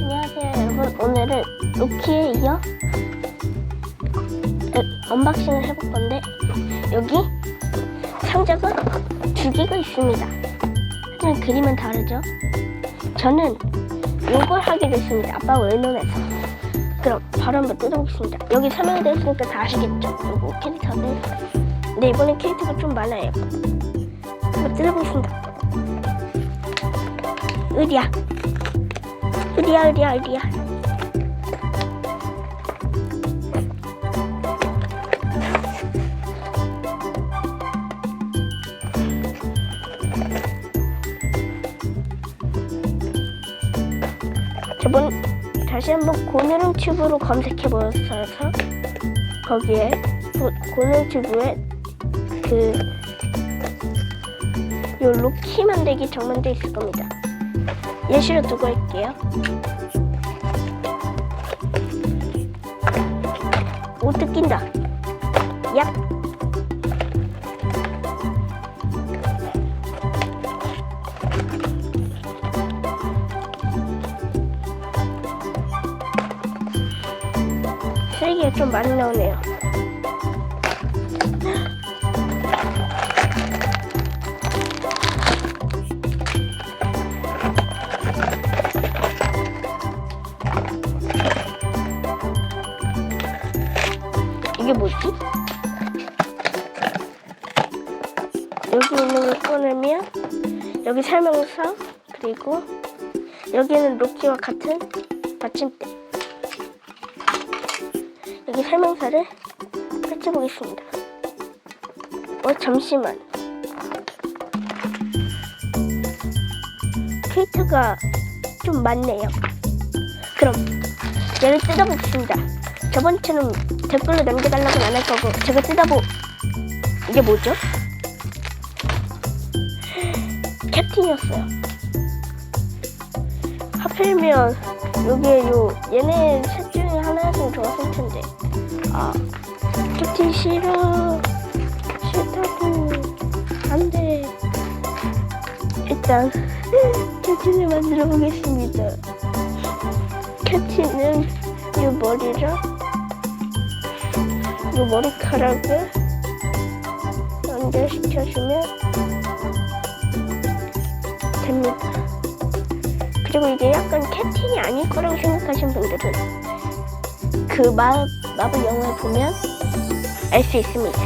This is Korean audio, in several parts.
안녕하세요 여러분. 오늘은 로키에 이어 에, 언박싱을 해볼 건데 여기 상자가 두 개가 있습니다. 하지만 그림은 다르죠? 저는 이걸 하게 됐습니다. 아빠가 의논해서. 그럼 바로 한번 뜯어보겠습니다. 여기 설명이 되어 있으니까 다 아시겠죠? 요거 캐릭터는 근데 이번엔 캐릭터가 좀 많아요. 한번 뜯어보겠습니다. 으리야 으 리야 으리야 으리야 저번 다시 한번 고누름 튜브로 검색해 보셔서 거기에 고- 고누름 튜브에 그 요 로키 만들기 정만돼 있을 겁니다. 예시로 두고 할게요. 오 뜯긴다. 얍. 쓰레기가 좀 많이 나오네요. 이게 뭐지? 여기 있는 걸 꺼내면 여기 설명서 그리고 여기는 로키와 같은 받침대. 여기 설명서를 펼쳐보겠습니다. 어 잠시만. 캐릭터가 좀 많네요. 그럼 얘를 뜯어보겠습니다. 저번처럼 댓글로 남겨달라고는 안 할 거고 제가 뜯어보 이게 뭐죠? 캡틴이었어요. 하필이면 여기에 요 얘네 셋 중에 하나였으면 좋았을 텐데. 아 캡틴 싫어. 싫다고. 안돼. 일단 캡틴을 만들어 보겠습니다. 캡틴은 요 머리랑 이 머리카락을 연결시켜주면 됩니다. 그리고 이게 약간 캡틴이 아닐 거라고 생각하시는 분들은 그 마, 마블 영화를 보면 알 수 있습니다.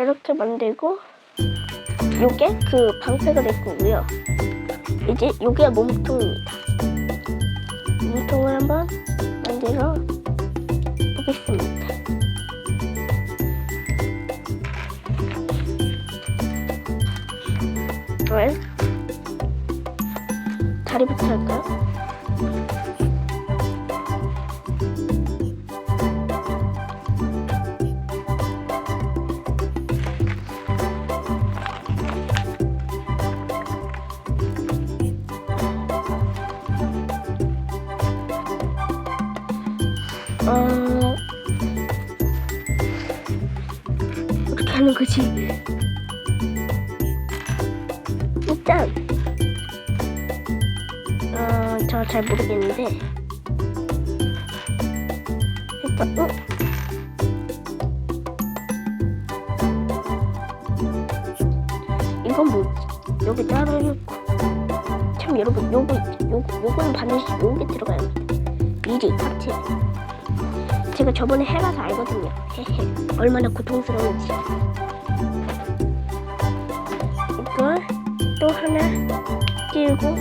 이렇게 만들고 요게 그 방패가 될 거고요. 이제 요게 몸통입니다. 몸통을 한번 만들어 보겠습니다. 왜? 다리부터 할까요? 거지? 일단 어, 저 잘 모르겠는데 일단 어? 이건 뭐지? 여기 따로 해놓고 참 여러분 요거 요거 요거는 반드시 요게 들어가야 합니다 미리 파트 제가 저번에 해봐서 알거든요 헤헤 얼마나 고통스러운지 이걸 또 하나 띄우고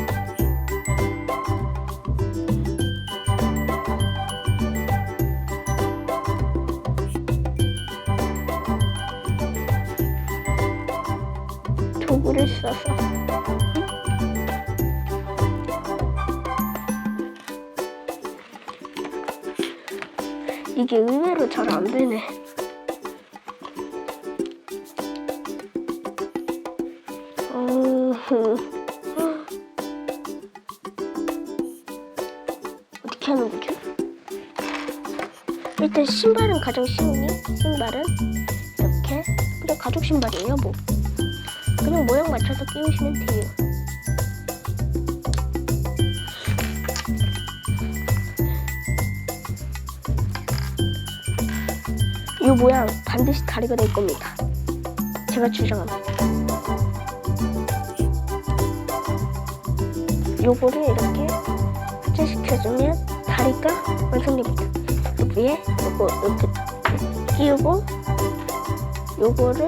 도구를 써서 이게 의외로 잘 안 되네. 어... 어떻게 하는 거죠? 일단 신발은 가장 쉬우니 신발은 이렇게 그냥 가죽 신발이에요 뭐 그냥 모양 맞춰서 끼우시면 돼요. 이 모양 반드시 다리가 될 겁니다. 제가 주장합니다. 요거를 이렇게 합체시켜주면 다리가 완성됩니다. 그 위에 요거 이렇게 끼우고 요거를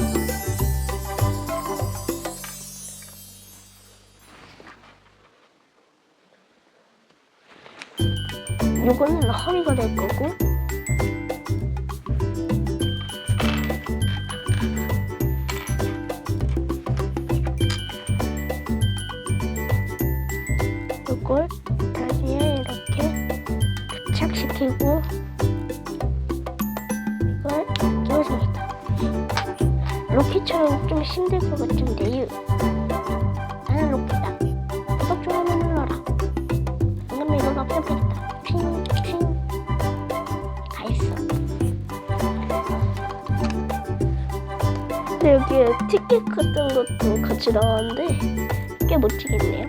좀 힘들 것 같은데요. 나는 로켓다. 구독 좋아요 눌러라. 그러면 이걸 없애버린다. 핑, 핑. 다 했어. 근데 여기에 티켓 같은 것도 같이 나왔는데 꽤 멋지겠네요.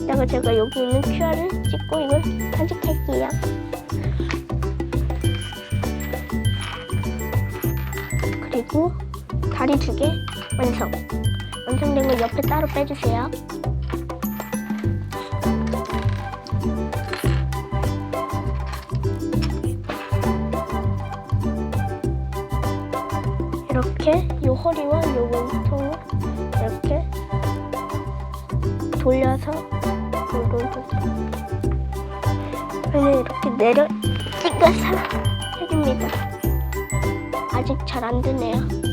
이따가 제가 여기 있는 QR을 찍고 이걸 편집할게요. 다리 두개 완성. 완성된 건 옆에 따로 빼주세요. 이렇게 요 허리와 요 몸통을 이렇게 돌려서 요런 이렇게 내려 찍어서 해줍니다. 아직 잘 안 되네요.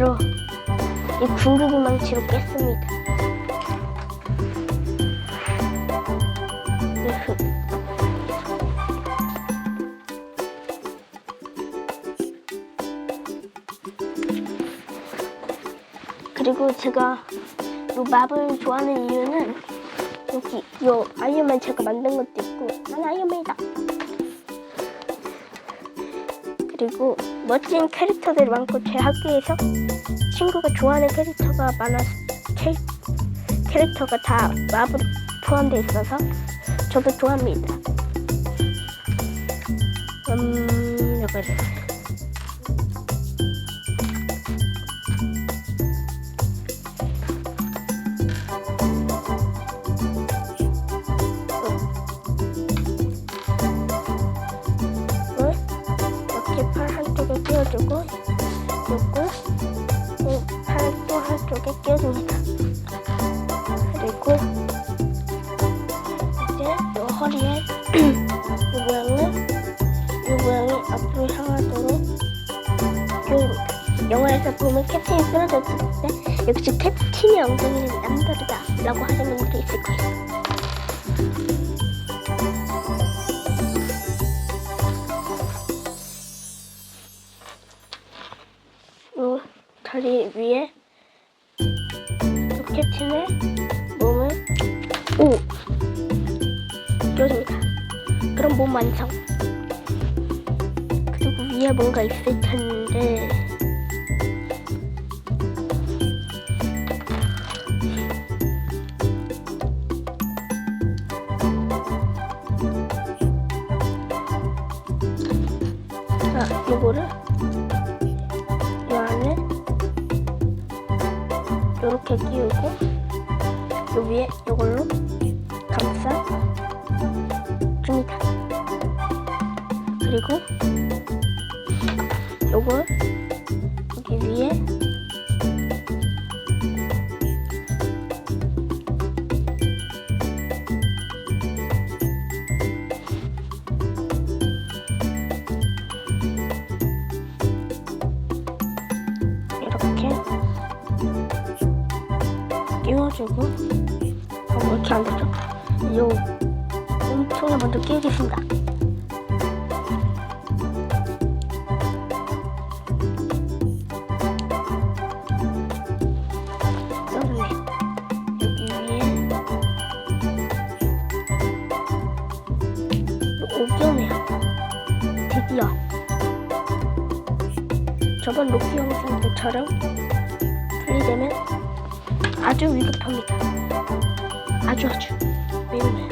바로 이 궁극이 망치로 깼습니다. 그리고 제가 요 맵을 좋아하는 이유는 여기 요 아이언맨 제가 만든 것도 있고 난 아이언맨이다. 그리고 멋진 캐릭터들이 많고 제 학교에서 친구가 좋아하는 캐릭터가 많아서 캐, 캐릭터가 다 맵으로 포함되어 있어서 저도 좋아합니다. 음, 여기를. 요걸 팔또 한쪽에 끼워줍니다. 그리고 이제 요 허리에 이 모양을 이 모양이 앞으로 향하도록 끼워줍니다. 영화에서 보면 캡틴이 쓰러졌을 때 역시 캡틴의 엉덩이는 남다르다 라고 하시는 분들이 있을 거예요. 요 끼워주고 어, 왜 이렇게 안 되죠? 요 자동에 먼저 끼우겠습니다. 여기네. 여기 위에 오기오네요. 드디어 저번 로키 영상 때처럼 분리되면 아주 위급합니다. 아주 아주 매우 매우.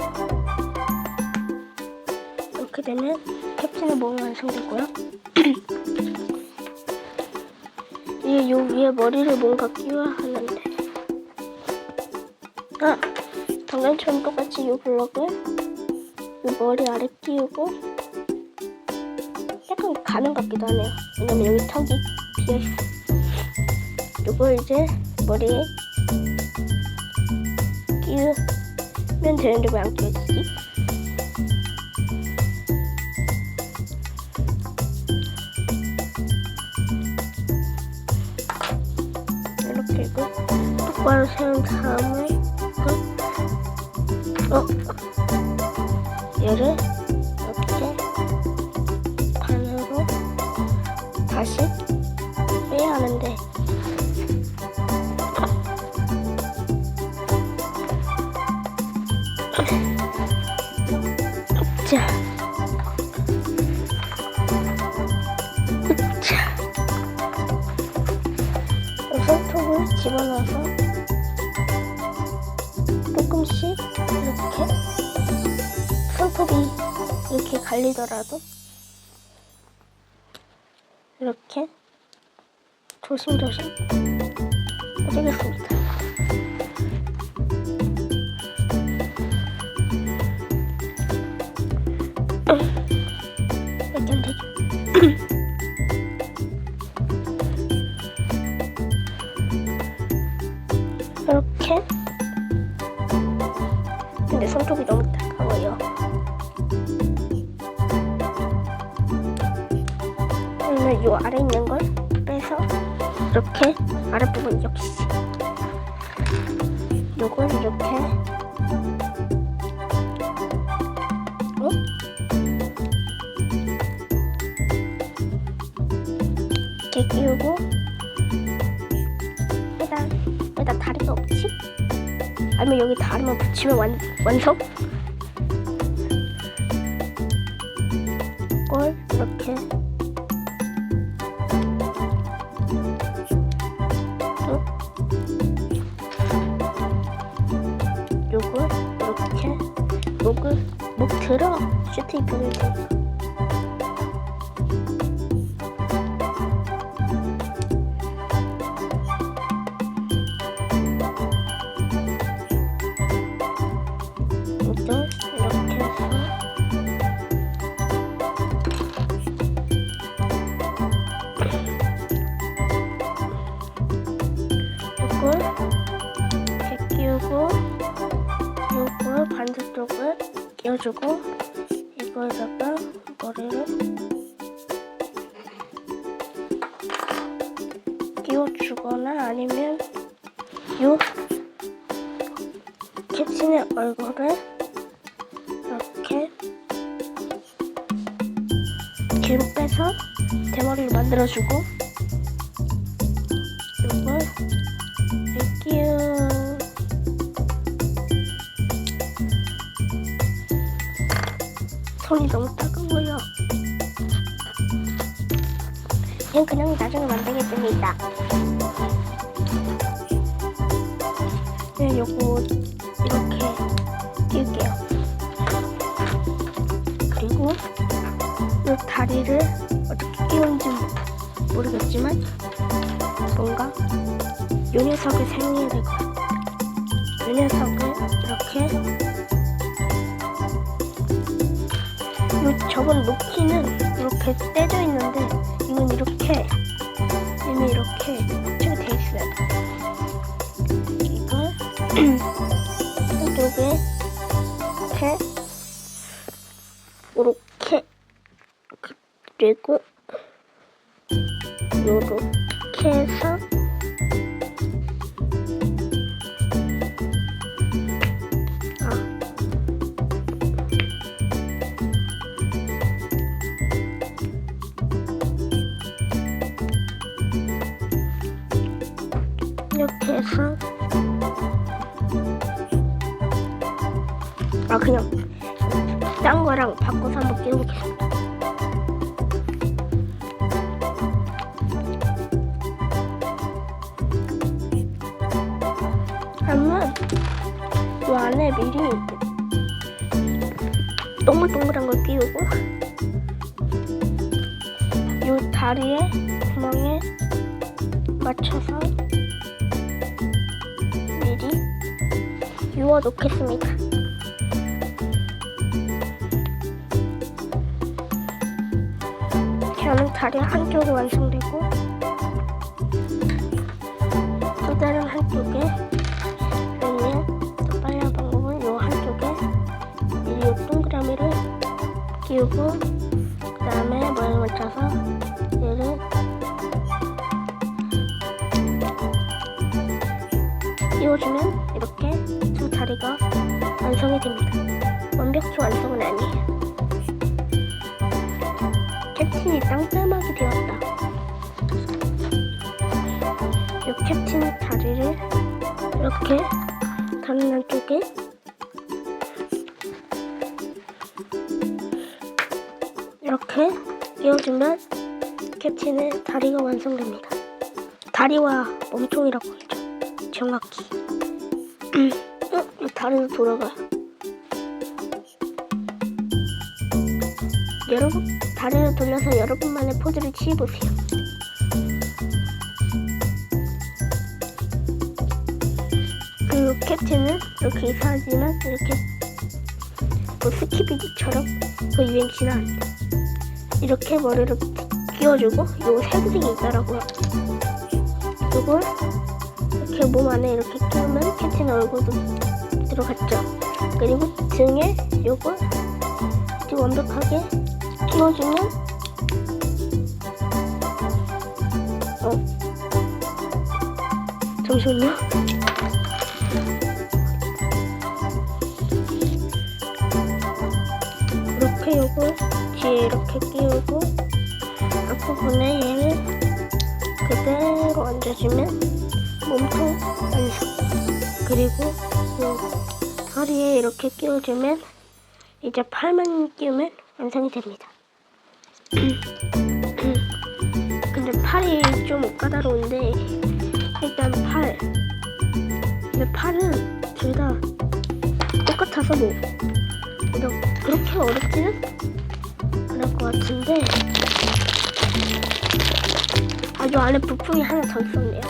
이렇게 되면 캡틴의 몸이 완성되고요. 이게 요 위에 머리를 뭔가 끼워야 하는데 아! 당연처럼 똑같이 요 블럭을 요 머리 아래 끼우고 약간 가는 것 같기도 하네요. 왜냐면 여기 턱이 비어있어. 요걸 이제 머리에 끼우면 되는데 왜 안 끼워지지? 이렇게 이거 똑바로 세운 다음에 또 어? 얘를 자, 자, 손톱을 집어넣어서 조금씩 이렇게 손톱이 이렇게 갈리더라도 이렇게 조심조심 해주겠습니다. 이렇게 근데 손톱이 너무 따가워요. 그러면 요 아래 있는 걸 빼서 이렇게 아랫부분 역시 아니면 여기 다리만 붙이면 완, 완성? 걸 이렇게. 또 요걸 이렇게. 목을 목 들어. 슈테이프를 대 끼워주고 이거에다가 머리를 끼워주거나 아니면 요 캡틴의 얼굴을 이렇게 뒤로 빼서 대머리를 만들어주고 이걸 끼우 손이 너무 따가워요. 그냥 그냥 나중에 만들겠습니다. 네, 요거 이렇게 끼울게요. 그리고 이 다리를 어떻게 끼우는지 모르겠지만 뭔가 요 사용해야 될것 같아요. 요 녀석을 이렇게 요 저번 로키는 이렇게 떼져 있는데 이건 이렇게 이미 이렇게 합체가 돼 있어요. 이걸 이쪽에 이렇게 이렇게 그리고 요렇게 아 그냥 딴 거랑 바꿔서 한번 끼워보겠습니다. 그러면 이 안에 미리 동글동글한 걸 끼우고 이 다리에 구멍에 맞춰서 미리 유어 놓겠습니다. 다리 한쪽이 완성되고 또 다른 한쪽에 그러면 또 빨리 방법은 요 한쪽에 이 동그라미를 끼우고 그 다음에 모양을 맞춰서 얘를 끼워주면 이렇게 두 다리가 완성이 됩니다. 완벽히 완성은 아니에요. 캡틴이 땅따하게 되었다. 이 캡틴 다리를 이렇게 다른 한쪽에 이렇게 끼워주면 캡틴의 다리가 완성됩니다. 다리와 몸통이라고 하죠. 정확히. 어, 이 다리도 돌아가요. 여러분, 다리를 돌려서 여러 분만의 포즈를 취해보세요. 그 캡틴은 이렇게 이상하지만 이렇게 뭐 스키비디처럼 그 유행 지나는데 이렇게 머리를 끼워주고 요 색색이 있더라고요. 이걸 이렇게 몸 안에 이렇게 끼우면 캡틴 얼굴도 들어갔죠. 그리고 등에 요걸 완벽하게 끼워주면? 어? 잠시만요. 이렇게 요걸 뒤에 이렇게 끼우고 앞부분에 얘를 그대로 얹어주면 몸통 완성 그리고 요 허리에 이렇게 끼워주면 이제 팔만 끼우면 완성이 됩니다 근데 팔이 좀 까다로운데 일단 팔 근데 팔은 둘 다 똑같아서 뭐 그렇게 어렵지는 않을 것 같은데 아주 안에 부품이 하나 더 있었네요.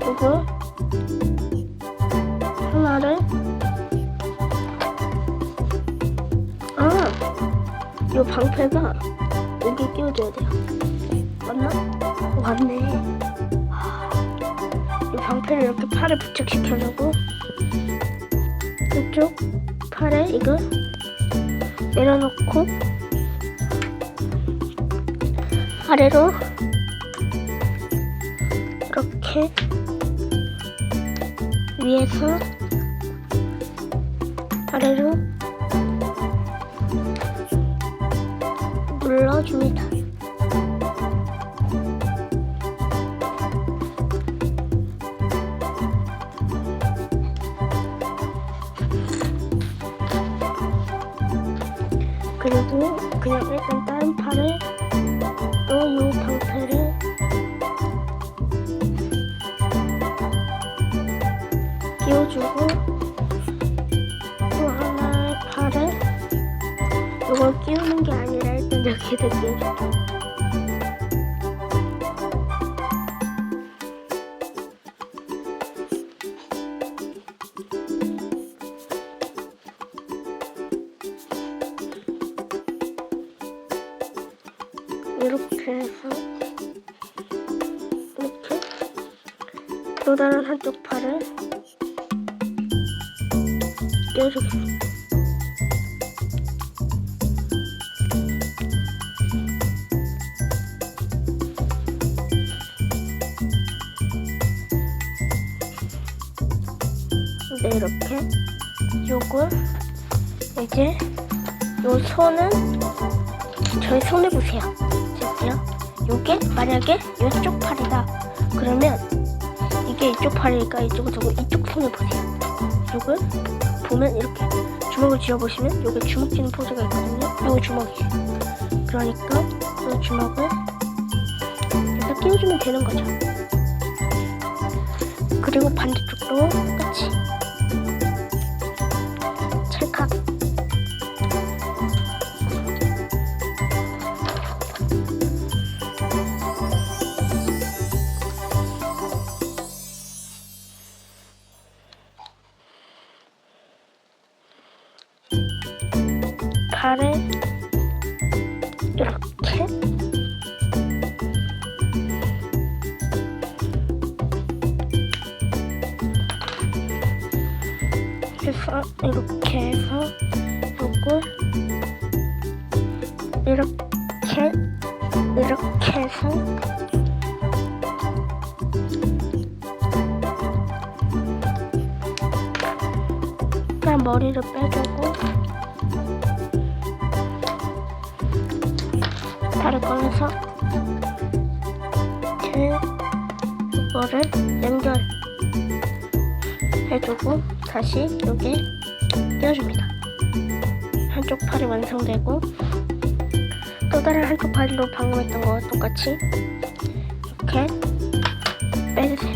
이거 하나를 방패가 여기 끼워줘야 돼요. 맞나? 어, 맞네. 이 방패를 이렇게 팔에 부착시켜주고 이쪽 팔에 이거 내려놓고 아래로 이렇게 위에서 아래로 그리고 그냥 일단 다른 팔에 또 이 방패를 끼워주고 또 하나의 팔에 이걸 끼우는 게 아니라 일단 여기에다 끼워줄게요. 끼워주겠습니다. 네, 이렇게 요걸 이제 요 손은 저희 손을 보세요. 저기요. 요게 만약에 요쪽 팔이다. 그러면 이게 이쪽 팔일까 이쪽은 저거 이쪽 손을 보세요. 이걸 보면 이렇게 주먹을 쥐어보시면 여기 주먹 쥐는 포즈가 있거든요. 이거 주먹이에요. 그러니까 이 주먹을 이렇게 끼워주면 되는 거죠. 그리고 반대쪽도 머리를 빼주고 발을 꺼내서 이거를 연결해주고 다시 여기 띄워줍니다. 한쪽 팔이 완성되고 또 다른 한쪽 팔로 방금 했던 거와 똑같이 이렇게 빼주세요.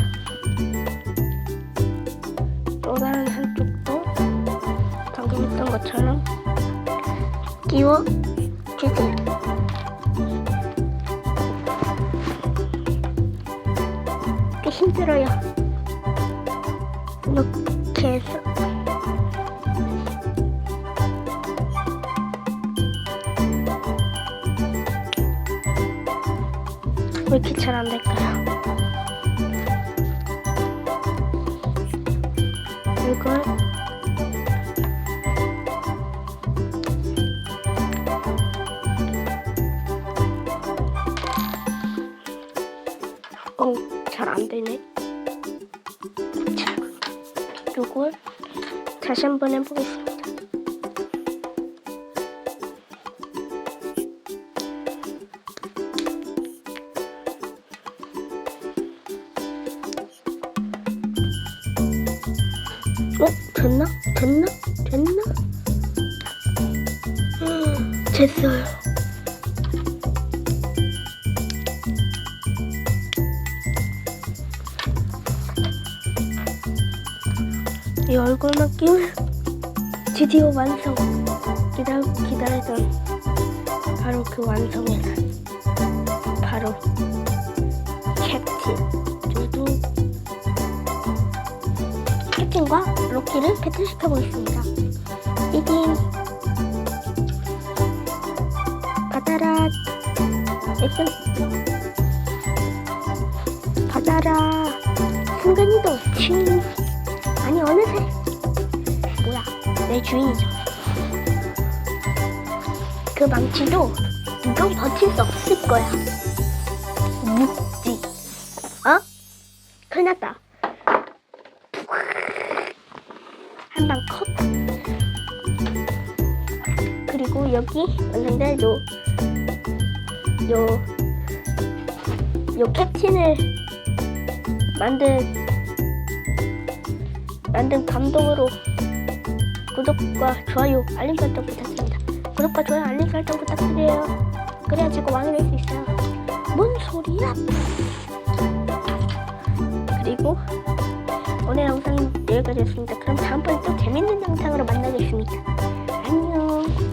끼워 주세요. 꽤 힘들어요. 이렇게 해서 왜 이렇게 잘 안 될까요? 이걸 다시 한번 해보겠습니다. 어? 됐나? 됐나? 됐나? 음, 됐어요. 이 얼굴만 끼우면 드디어 완성. 기다, 기다리던 바로 그 완성의 날. 바로 캡틴. 두두. 캡틴과 로키를 배틀시켜 보겠습니다. 띠딘. 받아라. 액션. 받아라. 순간이동. 칭. 아니 어느새 뭐야 내 주인이죠. 그 망치도 이건 버틸 수 없을 거야. 묵지. 어? 큰일 났다. 한방 컷. 그리고 여기 완성된 요, 요, 요 캡틴을 만든 만든 감동으로 구독과 좋아요, 알림 설정 부탁드립니다. 구독과 좋아요, 알림 설정 부탁드려요. 그래야 제가 왕이 될 수 있어요. 뭔 소리야? 그리고 오늘 영상은 여기까지였습니다. 그럼 다음번에 또 재밌는 영상으로 만나겠습니다. 안녕.